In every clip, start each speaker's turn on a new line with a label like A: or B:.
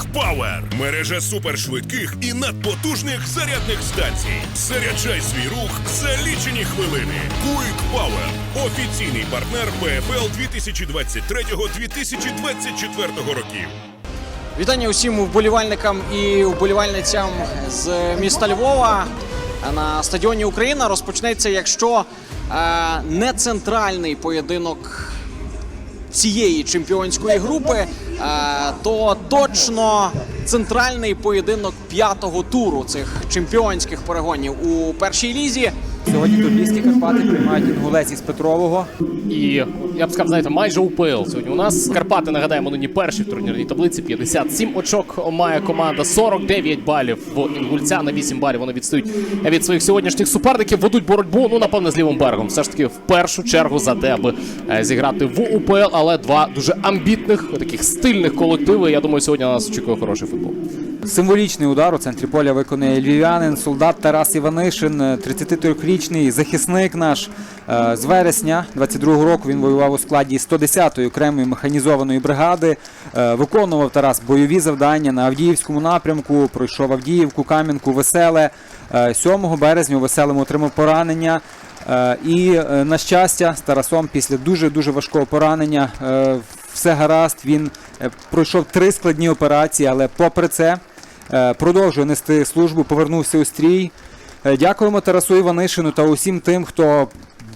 A: Quick Power – мережа супершвидких і надпотужних зарядних станцій. Заряджай свій рух за лічені хвилини. Quick Power – офіційний партнер ПФЛ 2023-2024 років.
B: Вітання усім вболівальникам і вболівальницям з міста Львова. На стадіоні Україна розпочнеться, якщо е, не центральний поєдинок цієї чемпіонської групи, е, то точно центральний поєдинок п'ятого туру цих чемпіонських перегонів у першій лізі.
C: Сьогодні Турбійські Карпати приймають інгулець із Петрового.
D: І я б сказав, знаєте, майже УПЛ сьогодні. У нас Карпати, нагадаємо, нині перші в турнірній таблиці. 57 очок має команда, 49 балів в Інгульця. На 8 балів вони відстають від своїх сьогоднішніх суперників. Ведуть боротьбу, ну напевне, з лівим берегом. Все ж таки в першу чергу за те, аби е, зіграти в УПЛ, але два дуже амбітних, таких стильних колективи. Я думаю, сьогодні на нас очікує хороший футбол.
C: Символічний удар у центрі поля виконує львів'янин, солдат Тарас Іванишин, 33-річний захисник наш. Е, З вересня 22-го року він воював у складі 110-ї окремої механізованої бригади. Е, Виконував Тарас бойові завдання на Авдіївському напрямку, пройшов Авдіївку, Кам'янку, Веселе. Е, 7 березня у Веселому отримав поранення. Е, І, е, на щастя, з Тарасом після дуже-дуже важкого поранення е, все гаразд. Він е, пройшов три складні операції, але попри це е, продовжує нести службу, повернувся у стрій. Е, Дякуємо Тарасу Іванишину та усім тим, хто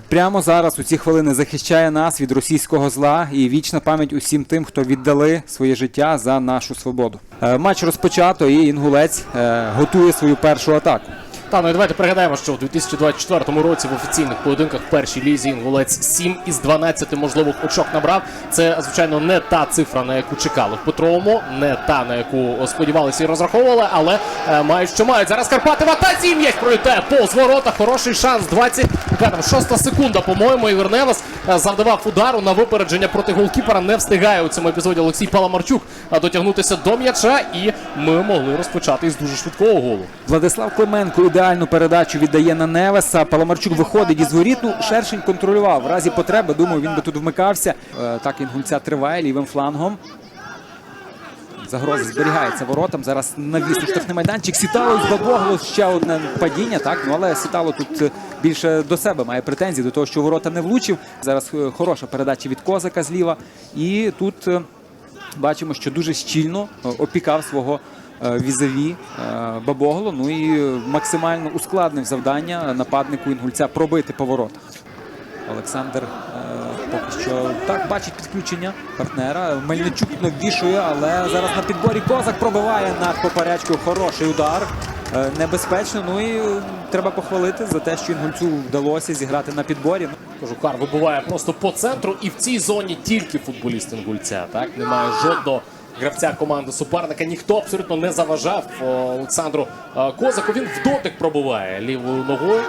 C: прямо зараз у ці хвилини захищає нас від російського зла і вічна пам'ять усім тим, хто віддали своє життя за нашу свободу. Е, Матч розпочато, і інгулець е, готує свою першу атаку.
D: Та ну і давайте пригадаємо, що в 2024 році в офіційних поєдинках першій лізі інгулець 7 із 12 можливих очок набрав. Це звичайно не та цифра, на яку чекали в Петровому, не та на яку сподівалися і розраховували, але е, мають що мають. Зараз Карпати в атаці м'яч пролітає повз ворота. Хороший шанс. 20, яка там шоста секунда, по-моєму. Ігор Невес е, завдавав удару на випередження проти голкіпера. Не встигає у цьому епізоді Олексій Паламарчук е, дотягнутися до м'яча, і ми могли розпочати із дуже швидкого голу.
C: Владислав Клименко ідеальну передачу віддає на Невеса. Паламарчук виходить із воріт. Ну, Шершень контролював. В разі потреби, думаю, він би тут вмикався. Е, Так інгульця триває лівим флангом. Загроза зберігається воротам. Зараз навіс у штрафний майданчик. Сітало з Бабогло ще одне падіння, так? Ну, але Сітало тут е, більше до себе має претензії до того, що ворота не влучив. Зараз е, хороша передача від Козака зліва. І тут е, бачимо, що дуже щільно опікав свого візаві Бабогло. Ну і максимально ускладнив завдання нападнику інгульця пробити поворот. Олександр е, поки що так бачить підключення партнера. Мельничук навішує, але зараз на підборі Козак пробиває над поперечкою. Хороший удар. Е, Небезпечно. Ну і е, треба похвалити за те, що інгульцю вдалося зіграти на підборі.
D: Кажу, Кар вибиває просто по центру, і в цій зоні тільки футболіст інгульця. Так немає жодного гравця команди суперника. Ніхто абсолютно не заважав Олександру е, Козаку. Він в дотик пробиває лівою ногою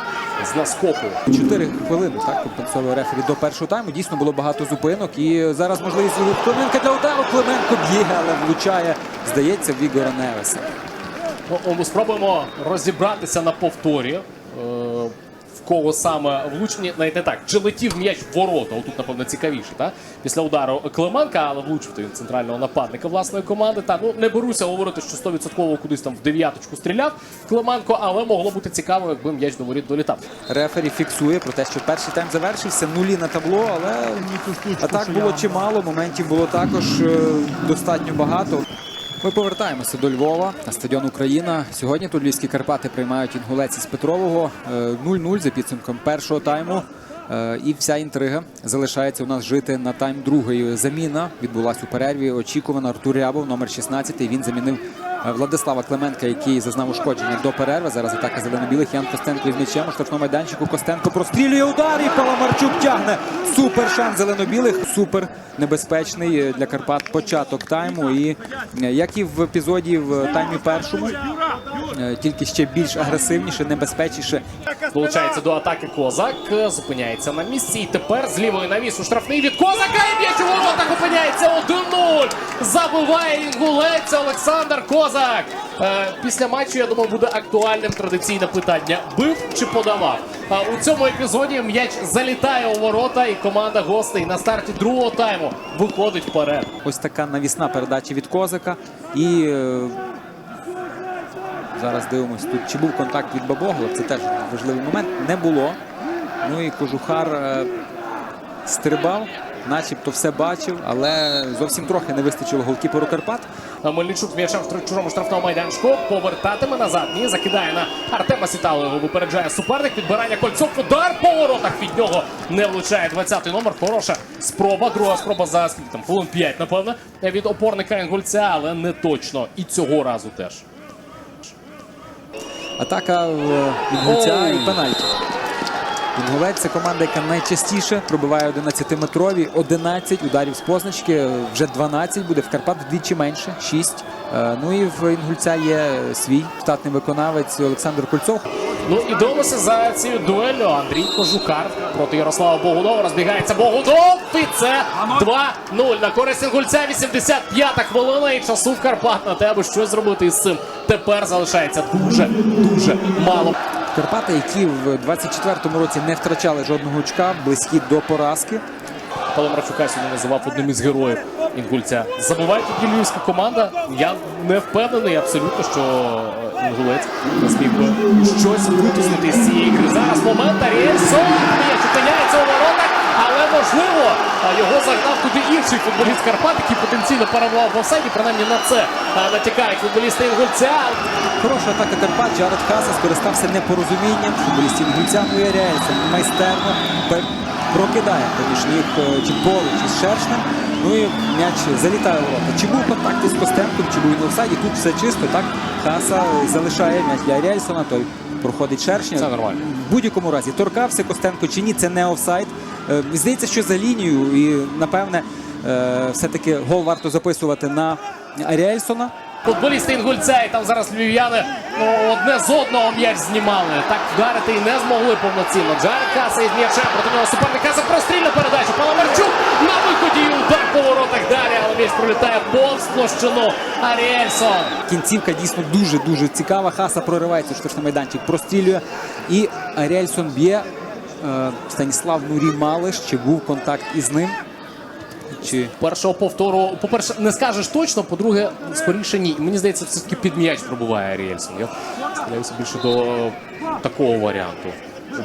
D: з наскоку.
C: Чотири хвилини так компенсовує рефері до першого тайму. Дійсно було багато зупинок. І зараз можливість Клименка для удару. Клименко б'є, але влучає, здається, в Ігора Невеса.
D: Ну, спробуємо розібратися на повторі. Кого саме влучені, навіть не так, чи летів м'яч в ворота? Отут, напевно, цікавіше, так? Після удару Клименка, але влучив то він центрального нападника власної команди. Та ну не беруся говорити, що 100% кудись там в дев'яточку стріляв Клименко, але могло бути цікаво, якби м'яч до воріт долітав.
C: Рефері фіксує про те, що перший тайм завершився, нулі на табло, але атак було чимало, моментів було також е, достатньо багато. Ми повертаємося до Львова на стадіон Україна. Сьогодні тут Львівські Карпати приймають інгулець із Петрового Е, 0-0 за підсумком першого тайму. Е, І вся інтрига залишається у нас жити на тайм другої. Заміна відбулася у перерві. Очікувана Артур Рябов, номер 16. Він замінив е, Владислава Клименка, який зазнав ушкодження до перерви. Зараз атака зелено-білих. Ян Костенко із м'ячем у штрафному майданчику. Костенко прострілює удар і Паламарчук тягне. Супер шанс зелено-білих. Супер небезпечний е, для Карпат початок тайму. І е, як і в епізоді в таймі першому, е, тільки ще більш агресивніше, небезпечніше.
D: Долучається до атаки Козак, е, зупиняється на місці. І тепер з лівої навісу штрафний від Козака. І м'яч у воротах опиняється 1-0. Забиває інгулець Олександр Козак. Е, після матчу, я думаю, буде актуальним традиційне питання: бив чи подавав? У цьому епізоді м'яч залітає у ворота, і команда гостей на старті другого тайму виходить вперед.
C: Ось така навісна передача від Козака. І е, зараз дивимось тут, чи був контакт від Бабогла. Це теж важливий момент. Не було. Ну і Кожухар е, стрибав, начебто все бачив, але зовсім трохи не вистачило голкіперу Карпат.
D: Мельничук м'ячем в чужому штрафному майданчику повертатиме назад. Ні, закидає на Артема Сітало. Випереджає суперник. Підбирання кольцов. Удар по воротах від нього не влучає. 20-й номер. Хороша спроба. Друга спроба за там хвилин 5, напевно, від опорника Інгульця, але не точно. І цього разу теж.
C: Атака е, від гульця і пенальті. Інгулець це команда, яка найчастіше пробиває 11-метрові. 11 ударів з позначки, вже 12 буде. В Карпат вдвічі менше, 6. Е, Ну і в Інгульця є свій штатний виконавець Олександр Кольцов.
D: Ну і дивимося за цією дуеллю. Андрій Кожукар проти Ярослава Богунова. Розбігається Богунов. І це 2-0 на користь Інгульця. 85-та хвилина і часу в Карпат на тебе щось зробити із цим. Тепер залишається дуже дуже мало.
C: Карпати, які в 24-му році не втрачали жодного очка, близькі до поразки.
D: Павло Марчука сьогодні називав одним із героїв Інгульця. Забуває тоді львівська команда. Я не впевнений абсолютно, що е, інгулець зміг би щось витиснути з цієї ігри. Зараз момент Аріельсон м'яч опиняється у воротах, але можливо а, його загнав туди інший футболіст Карпат, який потенційно перебував в офсайді. Принаймні на це а, натякають футболісти Інгульця.
C: Хороша атака Карпат. Джаред Хаса скористався непорозумінням. Футболістів Гульця ну майстерно прокидає поміж ніг е, чи поруч із Шершнем. Ну і м'яч залітає у ворота. Чи був контакт із Костенком, чи був він в офсайді. Тут все чисто. Так Хаса залишає м'яч для Ряйсона. Той проходить Шершня.
D: Це нормально.
C: В будь-якому разі торкався Костенко чи ні, це не офсайд. Е, Здається, що за лінією і напевне е, все-таки гол варто записувати на Аріельсона.
D: Футболісти Інгульця, і там зараз львів'яни ну, одне з одного м'яч знімали. Так вдарити і не змогли повноцінно. Джаред Каса із м'ячем проти нього суперника за прострільну передачу. Паламарчук на виході і удар по воротах далі, але м'яч пролітає повз площину. Аріельсон.
C: Кінцівка дійсно дуже дуже цікава. Хаса проривається штрафний майданчик, прострілює. І Аріельсон б'є. Е, Станіслав Нурі Малиш. Чи був контакт із ним? Чи
D: Першого повтору, по-перше, не скажеш точно, по-друге, скоріше ні. Мені здається, все таки під м'яч пробуває Аріельсон. Я стріляюся більше до такого варіанту.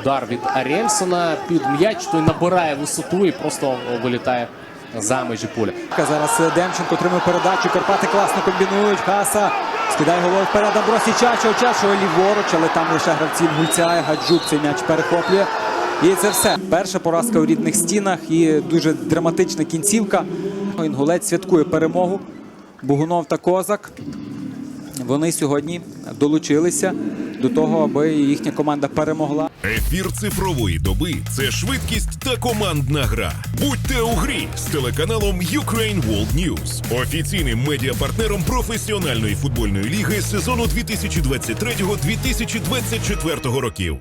D: Удар від Аріельсона під м'яч, той набирає висоту і просто вилітає за межі поля.
C: зараз е, Демченко отримує передачу. Карпати класно комбінують. Хаса скидає голову вперед. Абросі Чачо. Чачо ліворуч, але там лише гравці Гульця. Гаджук цей м'яч перехоплює. І це все. Перша поразка у рідних стінах і дуже драматична кінцівка. Інгулець святкує перемогу. Бугунов та Козак. Вони сьогодні долучилися до того, аби їхня команда перемогла.
A: Ефір цифрової доби це швидкість та командна гра. Будьте у грі з телеканалом Ukraine World News, офіційним медіапартнером професіональної футбольної ліги сезону 2023-2024 років.